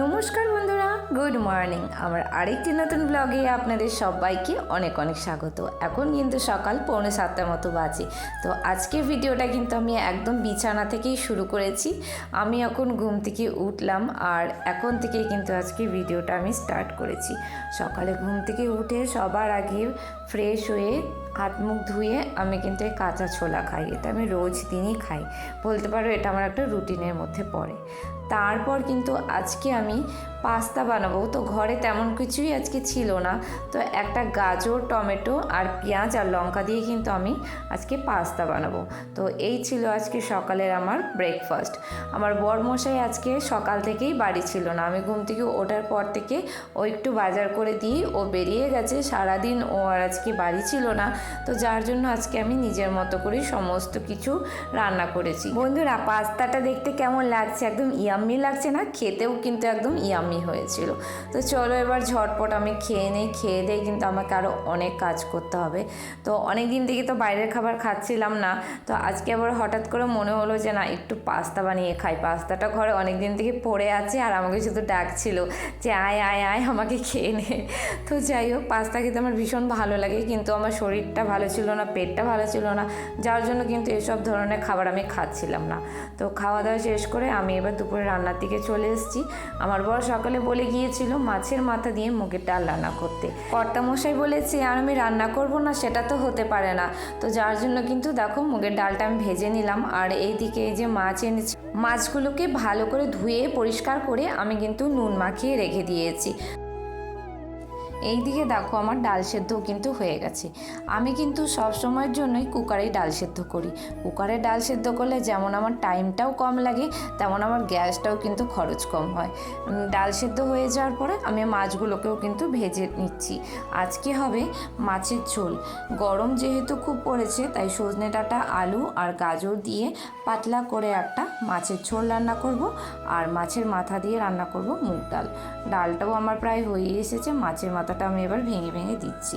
নমস্কার বন্ধুরা good morning আমার আরেকটি নতুন ব্লগে আপনাদের সবাইকে অনেক অনেক স্বাগত। এখন কিন্তু সকাল পৌনে সাতটার মতো বাজে। তো আজকের ভিডিওটা কিন্তু আমি একদম বিছানা থেকেই শুরু করেছি। আমি এখন ঘুম থেকে উঠলাম আর এখন থেকেই কিন্তু আজকে ভিডিওটা আমি স্টার্ট করেছি। সকালে ঘুম থেকে উঠে সবার আগে ফ্রেশ হয়ে হাত মুখ ধুয়ে আমি কিন্তু এই কাঁচা ছোলা খাই। এটা আমি রোজ দিনই খাই। বলতে পারো এটা আমার একটা রুটিনের মধ্যে পড়ে। তারপর কিন্তু আজকে আমি পাস্তা বানাবো। তো ঘরে তেমন কিছুই আজকে ছিল না। তো একটা গাজর, টমেটো আর পেঁয়াজ আর লঙ্কা দিয়ে কিন্তু আমি আজকে পাস্তা বানাবো। তো এই ছিল আজকে সকালের আমার ব্রেকফাস্ট আমার বরমশাই আজকে সকাল থেকেই বাড়ি ছিল না। আমি ঘুম থেকে ওঠার পর থেকে ও একটু বাজার করে দিই। ও বেরিয়ে গেছে। সারাদিন ও আর আজকে বাড়ি ছিল না, তো যার জন্য আজকে আমি নিজের মতো করে সমস্ত কিছু রান্না করেছি। বন্ধুরা, পাস্তাটা দেখতে কেমন লাগছে? একদম ইয়াম্মি লাগছে না? খেতেও কিন্তু একদম ইয়াম্মি হয়েছিল। তো চলো এবার ঝটপট আমি খেয়ে নেই, খেয়ে দিয়ে কিন্তু আমাকে আরও অনেক কাজ করতে হবে। তো অনেক দিন থেকে তো বাইরের খাবার খাচ্ছিলাম না, তো আজকে আবার হঠাৎ করে মনে হলো যে না, একটু পাস্তা বানিয়ে খাই। পাস্তাটা ঘরে অনেক দিন থেকে পড়ে আছে আর আমাকে শুধু ডাকছিল যে, আয় আয় আয় আমাকে খেয়ে নে। তো যাই হোক, পাস্তা খেতে আমার ভীষণ ভালো লাগে। কিন্তু আমার শরীরটা ভালো ছিল না, পেটটা ভালো ছিল না, যার জন্য কিন্তু এসব ধরনের খাবার আমি খাচ্ছিলাম না। তো খাওয়া দাওয়া শেষ করে আমি এবার দুপুরে রান্নার দিকে চলে এসেছি। আমার বর সকালে বলে গিয়েছিল মাছের মাথা দিয়ে মুগের ডাল রান্না করতে। কর্তামশাই বলেছে, আর আমি রান্না করব না, সেটা তো হতে পারে না। তো যার জন্য কিন্তু দেখো মুগের ডালটা আমি ভেজে নিলাম। আর এইদিকে এই যে মাছ এনেছি, মাছগুলোকে ভালো করে ধুয়ে পরিষ্কার করে আমি কিন্তু নুন মাখিয়ে রেখে দিয়েছি। এই দিকে দেখো আমার ডাল সেদ্ধও কিন্তু হয়ে গেছে। আমি কিন্তু সব সময়ের জন্যই কুকারেই ডাল সেদ্ধ করি। কুকারে ডাল সেদ্ধ করলে যেমন আমার টাইমটাও কম লাগে, তেমন আমার গ্যাসটাও কিন্তু খরচ কম হয়। ডাল সেদ্ধ হয়ে যাওয়ার পরে আমি মাছগুলোকেও কিন্তু ভেজে নিচ্ছি। আজকে হবে মাছের ঝোল। গরম যেহেতু খুব পড়েছে, তাই সজনে ডাঁটা, আলু আর গাজর দিয়ে পাতলা করে একটা মাছের ঝোল রান্না করব আর মাছের মাথা দিয়ে রান্না করব মুগ ডাল। ডালটাও আমার প্রায় হয়ে এসেছে, মাছের মাথাটা আমি এবার ভেঙে ভেঙে দিচ্ছি।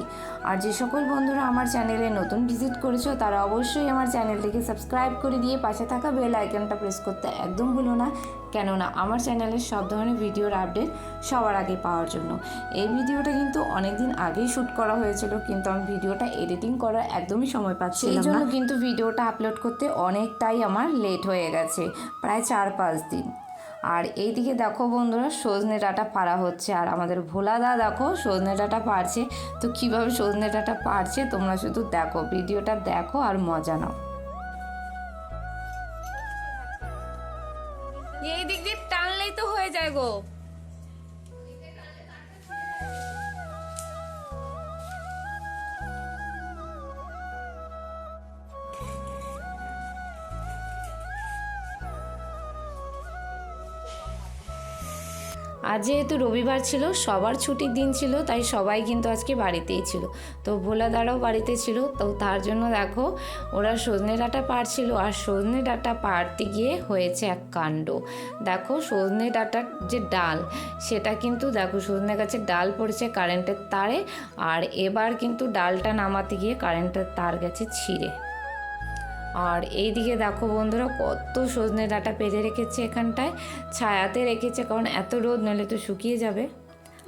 আর যে সকল বন্ধুরা আমার চ্যানেলে নতুন ভিজিট করেছ, তারা অবশ্যই আমার চ্যানেলটিকে সাবস্ক্রাইব করে দিয়ে পাশে থাকা বেল আইকনটা প্রেস করতে একদম ভুলো না। কেননা আমার চ্যানেলের সব ধরনের ভিডিওর আপডেট সবার আগে পাওয়ার জন্য। এই ভিডিওটা কিন্তু অনেক দিন আগেই শ্যুট করা হয়েছিল, কিন্তু আমি ভিডিওটা এডিটিং করার একদমই সময় পাচ্ছি এই জন্য কিন্তু ভিডিওটা আপলোড করতে অনেকটাই আমার লেট হয়ে গেছে, প্রায় চার পাঁচ দিন। আর এই দিকে দেখো বন্ধুরা, সজনে ডাঁটা পাড়া হচ্ছে। আর আমাদের ভোলা দা দেখো, সজনে ডাঁটা পারছে তো কীভাবে সজনে ডাঁটা পারছে তোমরা শুধু দেখো, ভিডিওটা দেখো আর মজা নাও। এই দিক দিয়ে টানলেই তো হয়ে যায় গো। আজ যেহেতু রবিবার ছিল, সবার ছুটির দিন ছিল, তাই সবাই কিন্তু আজকে বাড়িতেই ছিল। তো ভোলা দাঁড়াও বাড়িতে ছিল, তো তার জন্য দেখো, ওরা সজনে ডাঁটা পারছিল আর সজনে ডাঁটা পারতে গিয়ে হয়েছে এক কাণ্ড। দেখো, সজনে ডাঁটার যে ডাল, সেটা কিন্তু দেখো, সজনে গাছের ডাল পড়েছে কারেন্টের তারে, আর এবার কিন্তু ডালটা নামাতে গিয়ে কারেন্টের তার গেছে ছিঁড়ে। আর এই দিকে দেখো বন্ধুরা, কত সজনে ডাঁটা পেরে রেখেছে এখানটায়, ছায়াতে রেখেছে, কারণ এত রোদ, নইলে তো শুকিয়ে যাবে।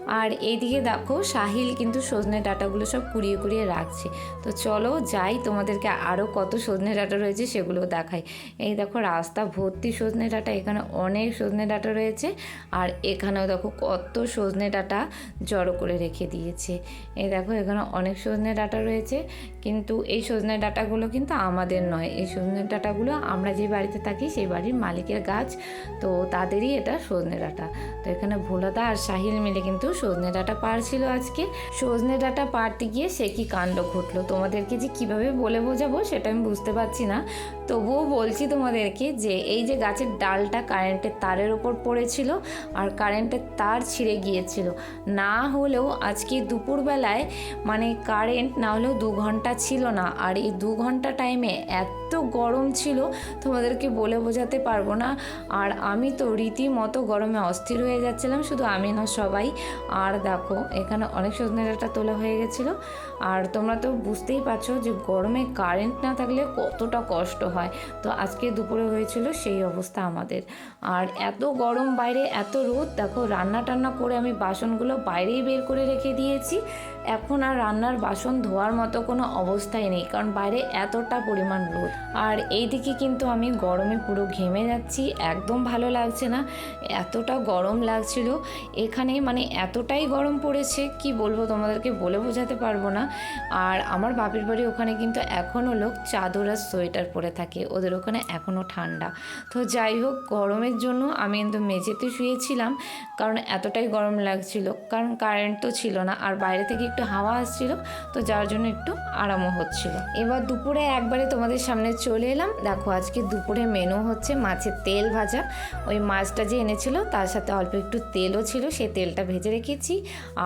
আর এইদিকে দেখো, সাহিল কিন্তু সজনে ডাটাগুলো সব কুড়িয়ে কুড়িয়ে রাখছে। তো চলো যাই, তোমাদেরকে আরও কত সজনে ডাঁটা রয়েছে সেগুলো দেখাই। এই দেখো, রাস্তা ভর্তি সজনে ডাটা, এখানে অনেক সজনে ডাঁটা রয়েছে। আর এখানেও দেখো, কত সজনে ডাটা জড়ো করে রেখে দিয়েছে। এই দেখো, এখানে অনেক সজনে ডাটা রয়েছে। কিন্তু এই সজনে ডাটাগুলো কিন্তু আমাদের নয়। এই সজনে ডাঁটাগুলো আমরা যে বাড়িতে থাকি, সেই বাড়ির মালিকের গাছ। তো তাদেরই এটা সজনে ডাটা। তো এখানে ভোলাদা আর সাহিল মিলে কিন্তু সজনে ডাঁটা পারছিল আজকে। সজনে ডাঁটা পারতে গিয়ে সে কি কাণ্ড ঘটলো? তোমাদেরকে যে কীভাবে বলে বোঝাবো সেটা আমি বুঝতে পারছি না। তবুও বলছি তোমাদেরকে যে এই যে গাছের ডালটা কারেন্টের তারের ওপর পড়েছিল আর কারেন্টের তার ছিঁড়ে গিয়েছিল, না হলেও আজকে দুপুরবেলায় মানে কারেন্ট না হলেও দু ঘণ্টা ছিল না। আর এই দু ঘণ্টা টাইমে এত গরম ছিল, তোমাদেরকে বলে বোঝাতে পারব না। আর আমি তো রীতিমতো গরমে অস্থির হয়ে যাচ্ছিলাম, শুধু আমি না সবাই। আর দেখো, এখানে অনেক সজনে তোলা হয়ে গেছিল। আর তোমরা তো বুঝতেই পারছ যে গরমে কারেন্ট না থাকলে কতটা কষ্ট হয়। তো আজকে দুপুরে হয়েছিল সেই অবস্থা আমাদের। আর এত গরম বাইরে, এত রোদ, দেখো রান্না টান্না করে আমি বাসনগুলো বাইরেই বের করে রেখে দিয়েছি। এখন আর রান্নার বাসন ধোয়ার মতো কোনো অবস্থাই নেই, কারণ বাইরে এতটা পরিমাণ রোদ। আর এইদিকে কিন্তু আমি গরমে পুরো ঘেমে যাচ্ছি, একদম ভালো লাগছে না, এতটা গরম লাগছিল। এখানে মানে এতটাই গরম পড়েছে, কি বলব তোমাদেরকে বলে বোঝাতে পারব না। আর আমার বাপের বাড়ি ওখানে কিন্তু এখনও লোক চাদর আর সোয়েটার পরে থাকে, ওদের ওখানে এখনও ঠান্ডা। তো যাই হোক, গরমের জন্য আমি কিন্তু মেঝেতে শুয়েছিলাম, কারণ এতটাই গরম লাগছিল, কারণ কারেন্ট তো ছিল না। আর বাইরে থেকে একটু হাওয়া আসছিল, তো যার জন্য একটু আরামও হচ্ছিল। এবার দুপুরে একবারে তোমাদের সামনে চলে এলাম। দেখো, আজকে দুপুরে মেনু হচ্ছে মাছের তেল ভাজা। ওই মাছটা যে এনেছিল, তার সাথে অল্প একটু তেলও ছিল সেই তেলটা ভেজে রেখেছি।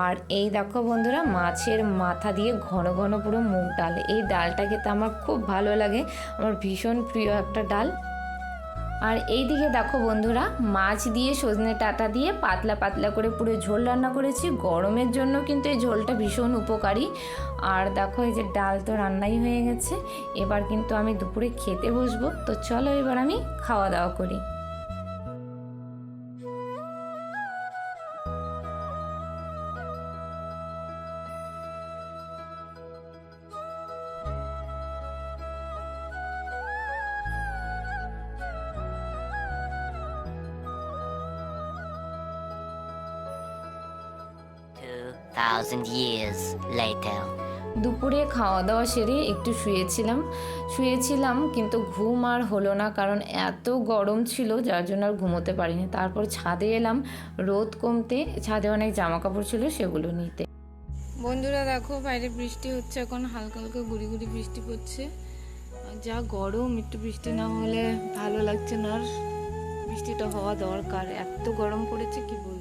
আর এই দেখো বন্ধুরা, মাছের মাথা দিয়ে ঘন ঘন পুরো মুগ ডাল। এই ডালটা খেতে আমার খুব ভালো লাগে। আমার ভীষণ প্রিয় একটা ডাল। আর এই দিকে দেখো বন্ধুরা, মাছ দিয়ে সজনে টাটা দিয়ে পাতলা পাতলা করে পুরো ঝোল রান্না করেছি। গরমের জন্য কিন্তু এই ঝোলটা ভীষণ উপকারী। আর দেখো এই যে ডাল তো রান্নাই হয়ে গেছে। এবার কিন্তু আমি দুপুরে খেতে বসবো। তো চলো এবার আমি খাওয়া দাওয়া করি। Thousand years later. দুপুরে খাওয়া দাওয়া সেরে একটু শুয়েছিলাম। শুয়েছিলাম কিন্তু ঘুম আর হলো না কারণ এত গরম ছিল যার জন্য আর ঘুমোতে পারিনি। তারপর ছাদে এলাম রোদ কমতে ছাদে অনেক জামা কাপড় ছিল সেগুলো নিতে। বন্ধুরা দেখো বাইরে বৃষ্টি হচ্ছে এখন হালকা হালকা গুড়ি গুড়ি বৃষ্টি পড়ছে। আর যা গরম একটু বৃষ্টি না হলে ভালো লাগছে না আর বৃষ্টিটা হওয়া দরকার। এত গরম পড়েছে কি বলব?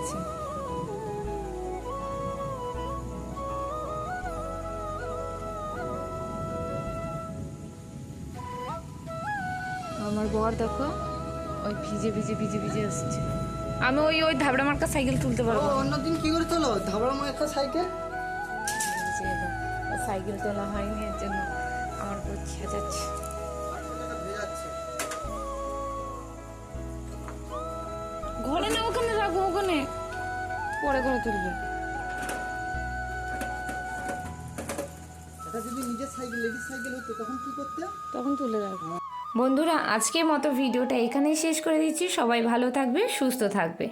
দিয়েছে আমার বর দেখো ওই ভিজে ভিজে ভিজে ভিজে আসছে। আমি ওই ওই ধাবড়া মার্কা সাইকেল তুলতে পারব। অন্যদিন কি করে তোলো? ধাবড়া মা একটা সাইকেল সাইকেল তোলা হয়নি এর জন্য আমার উপর খেঁচাচ্ছে ঘরে না ওখানে রাখো পরে করে তুলবে। এটা যদি নিজের সাইকেল লেডিস সাইকেল হতো তখন কি করতে? তখন তুলে রাখব। বন্ধুরা আজকের মতো ভিডিওটা এখানেই শেষ করে দিচ্ছি। সবাই ভালো থাকবে সুস্থ থাকবে।